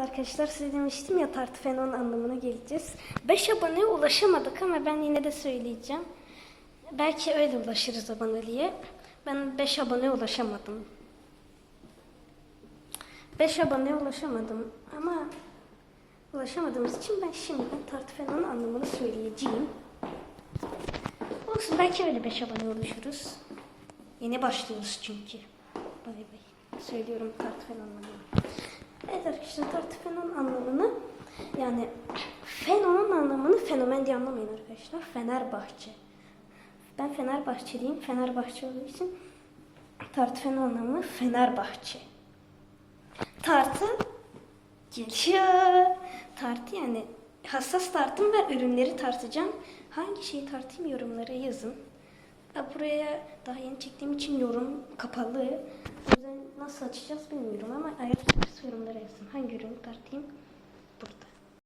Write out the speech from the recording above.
arkadaşlar size demiştim ya tartı fenon anlamına geleceğiz. 5 aboneye ulaşamadık ama ben yine de söyleyeceğim. Belki öyle ulaşırız aboneliğe. Ben 5 aboneye ulaşamadım. 5 aboneye ulaşamadım ama ulaşamadığımız için ben şimdiden tartı fenon anlamını söyleyeceğim. Olsun belki öyle 5 abone oluşuruz. Yeni başlıyoruz çünkü. Bay bay. Söylüyorum tartı anlamını. Arkadaşlar fenon anlamını yani fenonun anlamını fenomen diye anlamayın arkadaşlar. Fenerbahçe. Ben Fenerbahçeliyim. Fenerbahçe olduğu için tartı fenon anlamı Fenerbahçe. Tartı geliyor. Tartı yani hassas tartım ve ürünleri tartacağım. Hangi şeyi tartayım yorumlara yazın. Buraya daha yeni çektiğim için yorum kapalı. Nasıl açacağız bilmiyorum ama yazın. Hangi ürünü tartayım?